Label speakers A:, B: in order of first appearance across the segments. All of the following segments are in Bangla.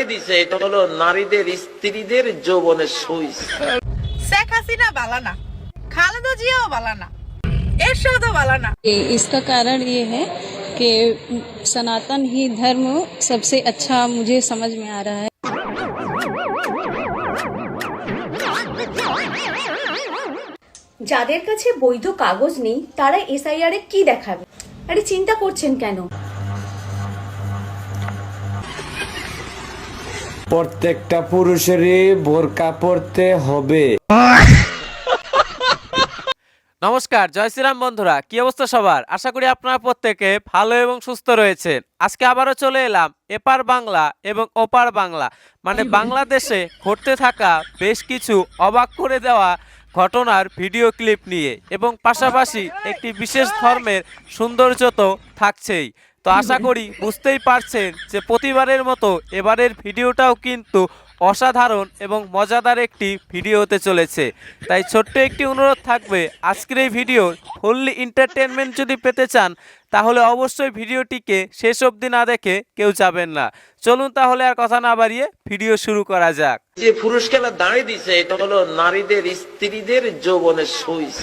A: দাঁড়িয়ে দিছে এটা হলো নারীদের স্ত্রীদের যৌবনের সুইচ
B: শেখ হাসিনা বালানা খালেদা জিয়াও বালানা এরশাদও বালানা
C: ये इसका कारण ये है कि सनातन ही धर्म सबसे अच्छा मुझे समझ में आ रहा है
D: যাদের কাছে বৈধ কাগজ নেই তারা এসআইআর এ কি দেখাবে আরে চিন্তা করছেন কেন
E: প্রত্যেকটা পুরুষেরই বোরকা পরতে হবে।
F: নমস্কার, জয় শ্রীরাম বন্ধুরা, কি অবস্থা সবার? আশা করি আপনারা প্রত্যেকে ভালো এবং সুস্থ রয়েছেন। আজকে আবারও চলে এলাম এপার বাংলা এবং ওপার বাংলা। মানে বাংলাদেশে ঘটতে থাকা বেশ কিছু অবাক করে দেওয়া ঘটনার ভিডিও ক্লিপ নিয়ে এবং পাশাপাশি একটি বিশেষ ধর্মের সৌন্দর্য তো থাকছেই। তো আশা করি বুঝতেই পারছেন যে প্রতিবারের মতো এবারের ভিডিওটাও কিন্তু অসাধারণ এবং মজাদার একটি ভিডিও হতে চলেছে। তাই ছোট্ট একটি অনুরোধ থাকবে আজকের এই ভিডিওর ফুললি এন্টারটেনমেন্ট যদি পেতে চান তাহলে অবশ্যই ভিডিওটিকে শেষ অবধি না দেখে কেউ যাবেন না। চলুন তাহলে আর কথা না বাড়িয়ে ভিডিও শুরু করা যাক।
A: যে পুরুষ খেলা দাঁড়িয়ে দিছে এটা হলো নারীদের স্ত্রীদের যৌবনের সুইচ।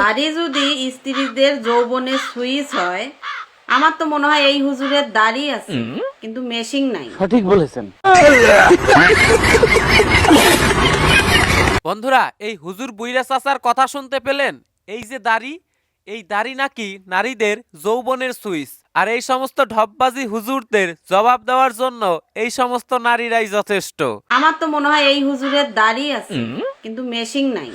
G: দাড়ি যদি স্ত্রীদের যৌবনের সুইচ হয় আমার তো মনে হয় এই হুজুরের দাড়ি আছে কিন্তু মেশিং নাই। সঠিক বলেছেন।
F: বন্ধুরা এই হুজুর বুইরা চাচার কথা শুনতে পেলেন? এই যে দাড়ি এই দাড়ি নাকি নারীদের যৌবনের সুইচ। আর এই সমস্ত ঢপবাজি হুজুরদের জবাব দেওয়ার জন্য এই সমস্ত নারীরাই যথেষ্ট।
G: আমার তো মনে হয় এই হুজুরের দাড়ি আছে কিন্তু মেশিং নাই।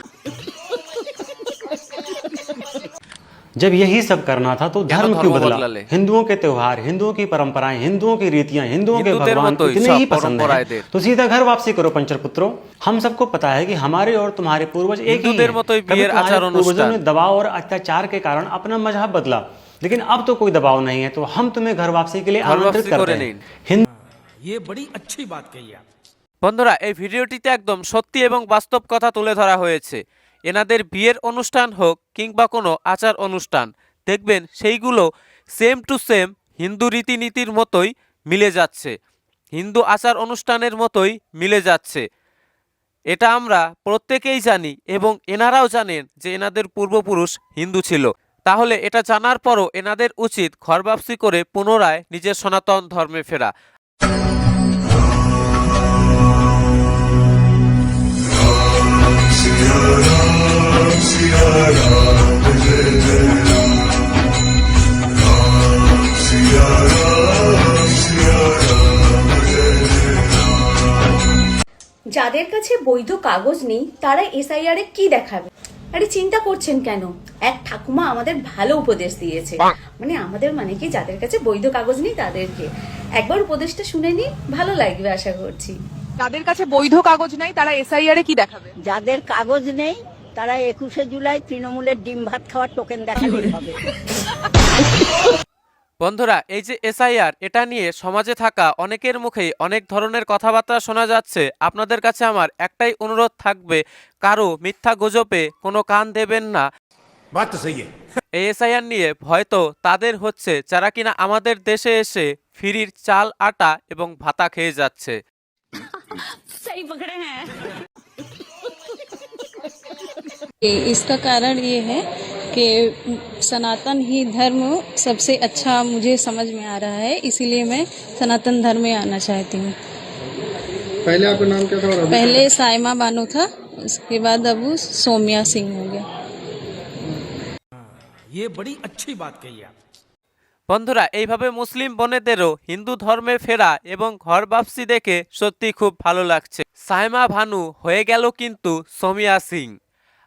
H: जब यही सब करना था तो
F: क्या
H: धर्म
F: तो
H: क्यों
F: धर्म
H: बदला
F: बदला ले?
H: हिंदुओं के त्योहार हिंदुओं की परंपराएं हिंदुओं की रीतियां हिंदुओं के
F: हिंदू तेरे
H: भगवान
F: मतो ही
H: इतने
F: सब
H: ही पसंद
F: परंपराएं
H: है
F: दे।
H: तो सीधा घर वापसी करो पंचर पुत्रों हम सबको पता है कि हमारे और तुम्हारे पूर्वज एक ही
F: हिंदू तेरे
H: हैं।
F: मतो ही
H: कभी
F: बियर
H: तुम्हारे
F: आचार
H: पूर्वजों
F: अनुष्ठान।
H: ने दबाव और अत्याचार के कारण अपना मजहब बदला लेकिन अब तो कोई दबाव नहीं है तो हम तुम्हें घर वापसी के लिए
F: घर
H: आमंत्रित
F: वापसी
H: करते
F: করে
H: हैं
F: নিন।
H: हिंदू
F: বন্ধুরা এই ভিডিওটিতে একদম সত্যি এবং বাস্তব কথা তুলে ধরা হয়েছে এনাদের বিয়ের অনুষ্ঠান হোক কিংবা কোনো আচার অনুষ্ঠান, দেখবেন সেইগুলো সেম টু সেম হিন্দু রীতিনীতির মতোই মিলে যাচ্ছে। হিন্দু আচার অনুষ্ঠানের মতোই মিলে যাচ্ছে। এটা আমরা প্রত্যেকেই জানি এবং এনারাও জানেন যে এনাদের পূর্বপুরুষ হিন্দু ছিল। তাহলে এটা জানার পরও এনাদের উচিত ঘরবাপসি করে পুনরায় নিজের সনাতন ধর্মে ফেরা।
D: যাদের কাছে বৈধ কাগজ নেই তারা এসআইআর এ কি দেখাবে? আরে চিন্তা করছেন কেন? এক ঠাকুমা আমাদের ভালো উপদেশ দিয়েছে। মানে আমাদের মানে কি যাদের কাছে বৈধ কাগজ নেই তাদেরকে। একবার উপদেশটা শুনে নিন ভালো লাগবে আশা করছি।
B: যাদের কাছে বৈধ কাগজ নাই তারা এসআইআর এ কি দেখাবে?
I: যাদের কাগজ নেই তারা একুশে জুলাই তৃণমূলের ডিম ভাত খাওয়ার টোকেন দেখালেই হবে।
F: বন্ধুরা এই যে এসআইআর এটা নিয়ে সমাজে থাকা অনেকের মুখেই অনেক ধরনের কথাবার্তা শোনা যাচ্ছে। আপনাদের কাছে আমার একটাই অনুরোধ থাকবে কারও মিথ্যা গুজবে কোনো কান দেবেন না। এই এসআইআর নিয়ে হয়তো তাদের হচ্ছে যারা কিনা আমাদের দেশে এসে ফিরির চাল আটা এবং ভাতা খেয়ে যাচ্ছে।
C: इसका कारण ये है कि सनातन ही धर्म सबसे अच्छा मुझे समझ में आ रहा है इसीलिए मैं सनातन धर्म में आना चाहती हूँ
E: पहले आपका नाम क्या था और
C: पहले साइमा बानो था उसके बाद अब वो सोम्या सिंह हो गया
F: বন্ধুরা এইভাবে মুসলিম বোনেদেরও হিন্দু ধর্মে ফেরা এবং ঘর বাপসি দেখে সত্যি খুব ভালো লাগছে সাইমা ভানু হয়ে গেল কিন্তু সোমিয়া সিং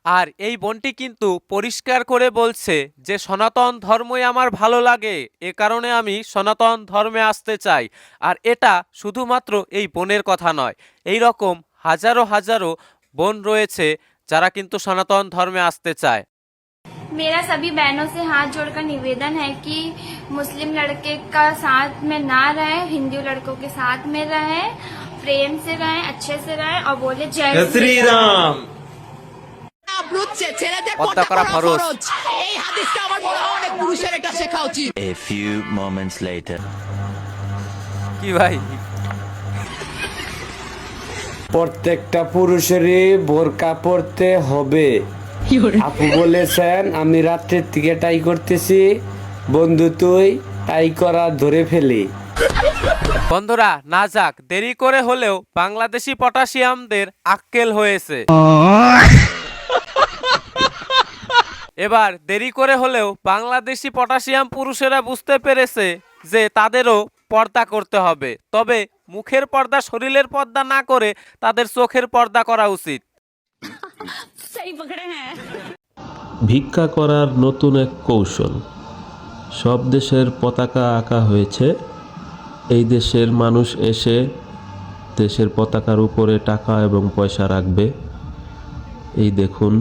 F: আর এই বোনটি কিন্তু পরিষ্কার করে বলছে যে সনাতন ধর্মই আমার ভালো লাগে এ কারণে আমি সনাতন ধর্মে আসতে চাই আর এটা শুধুমাত্র এই বোনের কথা নয় এই রকম হাজারো হাজারো বোন রয়েছে যারা কিন্তু সনাতন ধর্মে আসতে চায়
J: मेरा सभी बहनों से हाथ जोड़कर निवेदन है कि मुस्लिम लड़के का साथ में ना रहे हिंदू लड़कों के साथ में रहे प्रेम से रहे अच्छे से रहे और बोले जय श्री राम
F: করা ফরজ. কি ভাই?
E: প্রত্যেকটা পুরুষেরই বোরকা পরতে হবে। আপু বলেছেন আমি রাত্রের থেকে টাই করতেছি। বন্ধু তুই টাই করা ধরে ফেলি।
F: বন্ধুরা না যাক দেরি করে হলেও বাংলাদেশি পটাশিয়ামদের আক্কেল হয়েছে। এবার দেরি করে হলেও বাংলাদেশি পটাশিয়াম পুরুষেরা বুঝতে পেরেছে যে তাদেরও পর্দা করতে হবে। তবে মুখের পর্দা শরীরের পর্দা না করে তাদের চোখের পর্দা করা উচিত।
K: ভিক্ষা করার নতুন এক কৌশল। সব দেশের পতাকা আঁকা হয়েছে। এই দেশের মানুষ এসে দেশের পতাকার উপরে টাকা এবং পয়সা রাখবে। এই দেখুন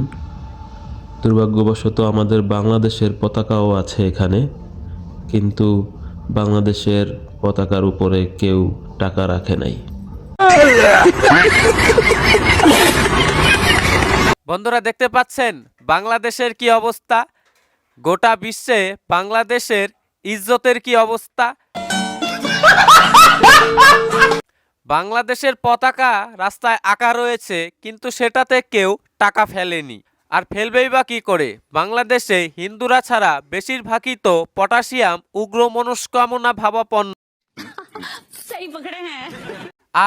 K: দুর্ভাগ্যবশত আমাদের বাংলাদেশের পতাকাও আছে এখানে, কিন্তু বাংলাদেশের পতাকার উপরে কেউ টাকা রাখে নাই।
F: বন্ধুরা, দেখতে পাচ্ছেন বাংলাদেশের কি অবস্থা? গোটা বিশ্বে বাংলাদেশের ইজ্জতের কি অবস্থা? বাংলাদেশের পতাকা রাস্তায় আঁকা রয়েছে, কিন্তু সেটাতে কেউ টাকা ফেলেনি। আর ফেলবেই বা কী করে? বাংলাদেশে হিন্দুরা ছাড়া বেশিরভাগই তো পটাশিয়াম উগ্র মনস্কামনা ভাবাপন্ন।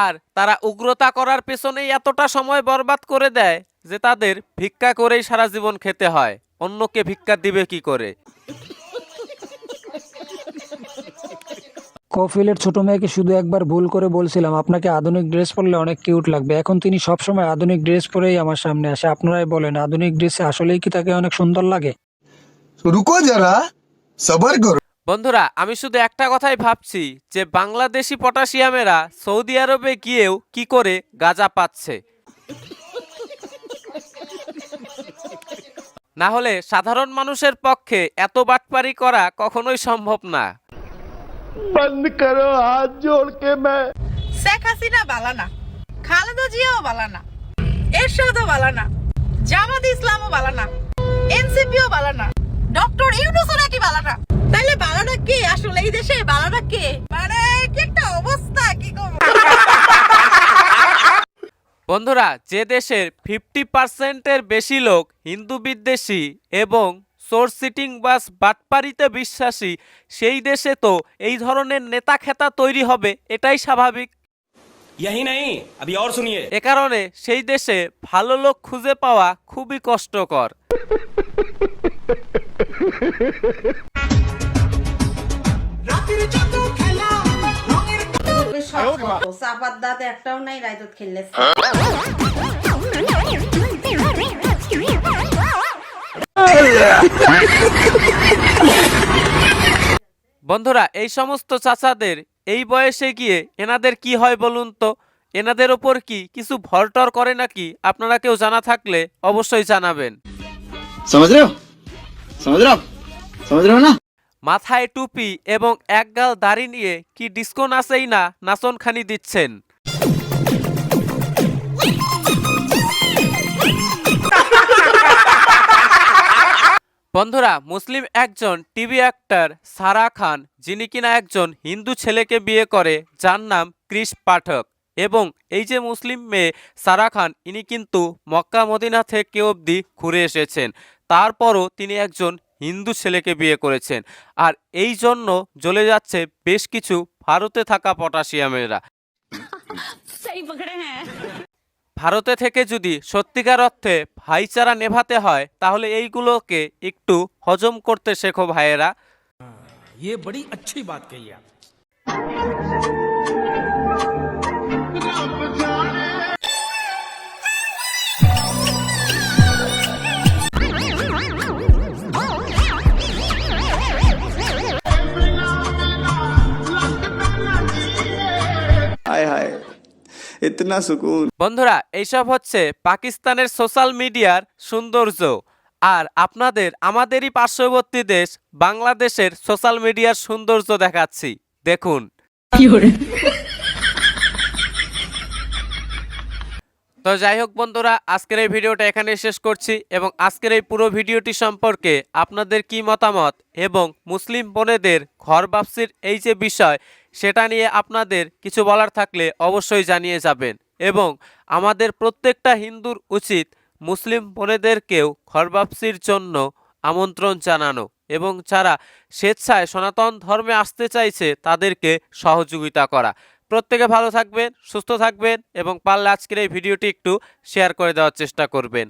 F: আর তারা উগ্রতা করার পেছনেই এতটা সময় বরবাদ করে দেয় যে তাদের ভিক্ষা করেই সারা জীবন খেতে হয়। অন্যকে ভিক্ষা দিবে কি করে?
L: কফিলের ছোট মেয়েকে শুধু একবার ভুল করে বলছিলাম আপনাকে আধুনিক ড্রেস পরলে অনেক কিউট লাগবে। এখন তিনি সবসময় আধুনিক ড্রেস পরেই আমার সামনে আসে। আপনারাই বলেন আধুনিক ড্রেসে আসলেই কি তাকে অনেক সুন্দর লাগে?
E: রুকো যারা সবার করো
F: বন্ধুরা আমি শুধু একটা কথাই ভাবছি যে বাংলাদেশি পটাশিয়ামেরা সৌদি আরবে গিয়েও কি করে গাঁজা পাচ্ছে? না হলে সাধারণ মানুষের পক্ষে এত বাটপারি করা কখনোই সম্ভব না।
B: শেখ হাসিনা বালানা খালেদা জিয়াও বালানা এরশাদও বালানা জামাত ইসলামও বালানা এনসিপিও বালানা ডক্টর ইউনুসও নাকি বালানা তাইলে বালানা কে আসলে? এই দেশে বালানা কে? মানে কি একটা অবস্থা কি করব?
F: বন্ধুরা যে দেশের ফিফটি পার্সেন্টের বেশি লোক হিন্দু বিদ্বেষী এবং সোর্স সিটিং বাস বাটপারিতে বিশ্বাসী সেই দেশে তো এই ধরনের নেতা খেতা তৈরি হবে এটাই স্বাভাবিক
H: यही नहीं अभी और सुनिए
F: এ কারণে সেই দেশে ভালো লোক খুঁজে পাওয়া খুবই কষ্টকর
G: সব কত চাপার দাঁত একটাও নাই রাইতত খেললে
F: বন্ধুরা এই সমস্ত চাচাদের এই বয়সে গিয়ে এনাদের কি হয় বলুন তো? এনাদের ওপর কি কিছু ভরটর করে নাকি? আপনারা কেউ জানা থাকলে অবশ্যই জানাবেন। মাথায় টুপি এবং এক গাল দাড়ি নিয়ে কি ডিসকো নাচেই না নাচনখানি দিচ্ছেন? বন্ধুরা, মুসলিম একজন টিভি অ্যাক্টর সারা খান, যিনি কিনা একজন হিন্দু ছেলেকে বিয়ে করে, যার নাম ক্রিস পাঠক। এবং এই যে মুসলিম মেয়ে সারা খান, ইনি কিন্তু মক্কা মদিনা থেকে অবধি ঘুরে এসেছেন। তারপরও তিনি একজন হিন্দু ছেলেকে বিয়ে করেছেন। আর এই জন্য জ্বলে যাচ্ছে বেশ কিছু ভারতে থাকা পটাশিয়ামেরা। ভারতে থেকে যদি সত্যিকার অর্থে ভাইচারা নেভাতে হয় তাহলে এইগুলোকে একটু হজম করতে শেখো ভাইয়েরা
H: ये बड़ी अच्छी बात कही आप
E: ইতনা সুকুন
F: বন্ধুরা এইসব হচ্ছে পাকিস্তানের সোশ্যাল মিডিয়ার সৌন্দর্য। আর আপনাদের আমাদেরই পার্শ্ববর্তী দেশ বাংলাদেশের সোশ্যাল মিডিয়ার সৌন্দর্য দেখাচ্ছি। দেখুন। তো যাই হোক বন্ধুরা, আজকের এই ভিডিওটা এখানে শেষ করছি এবং আজকের এই পুরো ভিডিওটি সম্পর্কে আপনাদের কি মতামত এবং মুসলিম বোনেদের ঘর বাপসির এই যে বিষয়, সেটা নিয়ে আপনাদের কিছু বলার থাকলে অবশ্যই জানিয়ে যাবেন। এবং আমাদের প্রত্যেকটা হিন্দুর উচিত মুসলিম বোনেদেরকেও ঘরবাপসির জন্য আমন্ত্রণ জানানো এবং যারা স্বেচ্ছায় সনাতন ধর্মে আসতে চাইছে, তাদেরকে সহযোগিতা করা। প্রত্যেকে ভালো থাকবেন, সুস্থ থাকবেন এবং পারলে আজকের এই ভিডিওটি একটু শেয়ার করে দেওয়ার চেষ্টা করবেন।